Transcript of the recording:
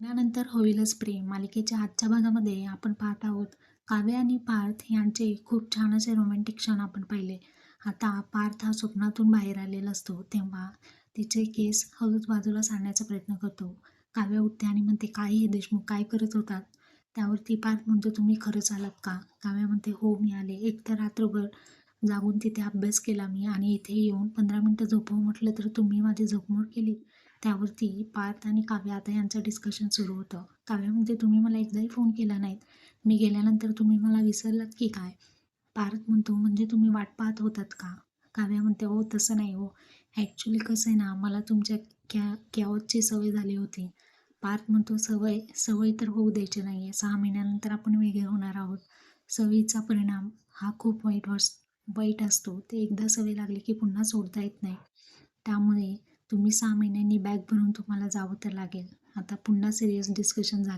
त्यानंतर होईलच प्रेम. मालिकेच्या आजच्या भागामध्ये आपण पाहत आहोत काव्य आणि पार्थ यांचे खूप छान असे रोमॅन्टिक क्षण आपण पाहिले. आता पार्थ हा स्वप्नातून बाहेर आलेला असतो तेव्हा तिचे केस हळूच बाजूला सांडण्याचा प्रयत्न करतो. काव्य उठते आणि म्हणते काय हे देशमुख? काय करत होतात? त्यावरती पार्थ म्हणतो तुम्ही खरंच आलात का? काव्या म्हणते हो मी आले. एक तर रात्रभर जागून तिथे अभ्यास केला मी आणि इथे येऊन पंधरा मिनटं झोपव म्हटलं तर तुम्ही माझी झोपमोड केली. त्यावरती पार्थ आणि काव्य आता यांचं डिस्कशन सुरू होतं. काव्य म्हणजे तुम्ही मला एकदाही फोन केला नाहीत. मी गेल्यानंतर तुम्ही मला विसरलात की काय? पार्थ म्हणतो म्हणजे तुम्ही वाट पाहत होतात का? काव्या म्हणते हो तसं नाही हो. ॲक्च्युली कसं आहे ना मला तुमच्या कॅ कॅवची सवय झाली होती. पार्थ म्हणतो सवय सवय तर होऊ द्यायची नाही आहे सहा महिन्यानंतर आपण वेगळे होणार आहोत. सवयीचा परिणाम हा खूप वाईट वस वाईट असतो. ते एकदा सवय लागली की पुन्हा सोडता येत नाही. त्यामुळे तुम्ही सहा महिन्यांनी बॅग भरून तुम्हाला जावं तर लागेल. आता पुन्हा सिरियस डिस्कशन झालं.